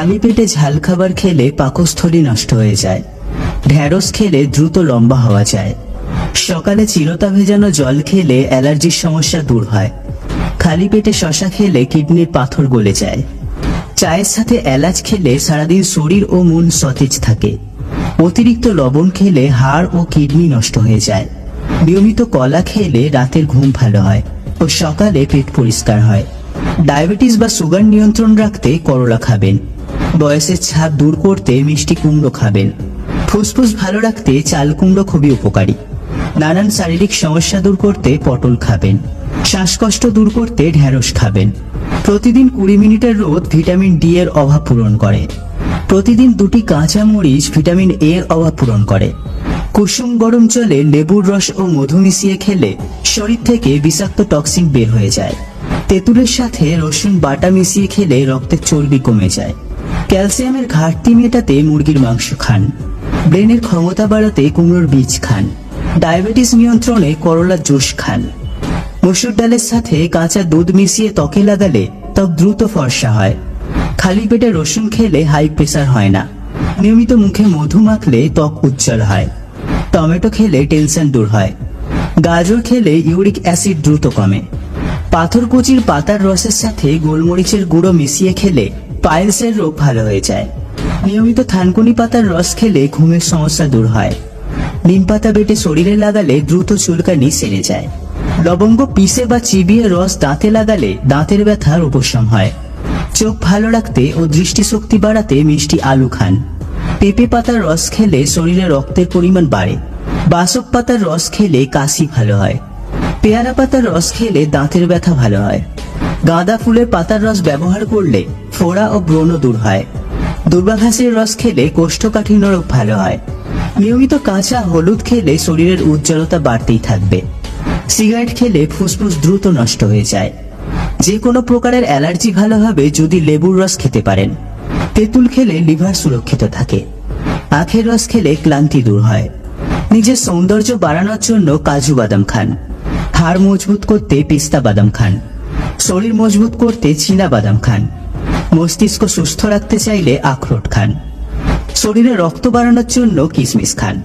খালি পেটে ঝাল খাবার খেলে পাকস্থলী নষ্ট হয়ে যায়। ঢ্যাঁড়স খেলে দ্রুত লম্বা হওয়া যায়। সকালে চিরতা ভেজানো জল খেলে অ্যালার্জির সমস্যা দূর হয়। খালি পেটে শশা খেলে কিডনির পাথর গলে যায়। চায়ের সাথে এলাচ খেলে সারাদিন শরীর ও মন সতেজ থাকে। অতিরিক্ত লবণ খেলে হাড় ও কিডনি নষ্ট হয়ে যায়। নিয়মিত কলা খেলে রাতের ঘুম ভালো হয় ও সকালে পেট পরিষ্কার হয়। ডায়াবেটিস বা সুগার নিয়ন্ত্রণ রাখতে করলা খাবেন। বয়সের ছাপ দূর করতে মিষ্টি কুমড়ো খাবেন। ফুসফুস ভালো রাখতে চাল কুমড়ো খুবই উপকারী। নানান শারীরিক সমস্যা দূর করতে পটল খাবেন। শ্বাসকষ্ট দূর করতে ঢেঁড়স খাবেন। প্রতিদিন কুড়ি মিনিটের রোদ ভিটামিন ডি এর অভাব পূরণ করে। প্রতিদিন দুটি কাঁচা মরিচ ভিটামিন এ এর অভাব পূরণ করে। কুসুম গরম জলে লেবুর রস ও মধু মিশিয়ে খেলে শরীর থেকে বিষাক্ত টক্সিন বের হয়ে যায়। তেঁতুলের সাথে রসুন বাটা মিশিয়ে খেলে রক্তের চর্বি কমে যায়। ক্যালসিয়ামের ঘাটতি মেটাতে মুরগির মাংস খান। ব্রেনের ক্ষমতা বাড়াতে কুমড়োর বীজ খান। ডায়াবেটিস নিয়ন্ত্রণে করলার জুস খান। মসুর ডালের সাথে কাঁচা দুধ মিশিয়ে ত্বকে লাগালে ত্বক দ্রুত ফর্সা হয়। খালি পেটে রসুন খেলে হাই প্রেসার হয় না। নিয়মিত মুখে মধু মাখলে ত্বক উজ্জ্বল হয়। টমেটো খেলে টেনশন দূর হয়। গাজর খেলে ইউরিক অ্যাসিড দ্রুত কমে। পাথরকুচির পাতার রসের সাথে গোলমরিচের গুঁড়ো মিশিয়ে খেলে পাইলসের রোগ ভালো হয়ে যায়। নিয়মিত থানকুনি পাতার রস খেলে ঘুমের সমস্যা দূর হয়। নিম পাতা বেটে শরীরে লাগালে দ্রুত চুলকানি সেরে যায়। লবঙ্গ পিষে বা চিবিয়ে রস দাঁতে লাগালে দাঁতের ব্যথার উপশম হয়। চোখ ভালো রাখতে ও দৃষ্টিশক্তি বাড়াতে মিষ্টি আলু খান। পেঁপে পাতার রস খেলে শরীরে রক্তের পরিমাণ বাড়ে। বাসক পাতার রস খেলে কাশি ভালো হয়। পেয়ারা পাতার রস খেলে দাঁতের ব্যথা ভালো হয়। গাঁদা ফুলের পাতার রস ব্যবহার করলে ফোড়া ও ব্রণ দূর হয়। দুর্বাঘাসের রস খেলে কোষ্ঠকাঠিন্য রোগ ভালো হয়। নিয়মিত কাঁচা হলুদ খেলে শরীরের উজ্জ্বলতা বাড়তেই থাকবে। সিগারেট খেলে ফুসফুস দ্রুত নষ্ট হয়ে যায়। যে কোনো প্রকারের অ্যালার্জি ভালো হবে যদি লেবুর রস খেতে পারেন। তেঁতুল খেলে লিভার সুরক্ষিত থাকে। আখের রস খেলে ক্লান্তি দূর হয়। নিজের সৌন্দর্য বাড়ানোর জন্য কাজু বাদাম খান। হাড় মজবুত করতে পিস্তা বাদাম খান। শরীর মজবুত করতে চীনা বাদাম খান। মস্তিষ্ক সুস্থ রাখতে চাইলে আখরোট খান। শরীরে রক্ত বাড়ানোর জন্য কিশমিশ খান।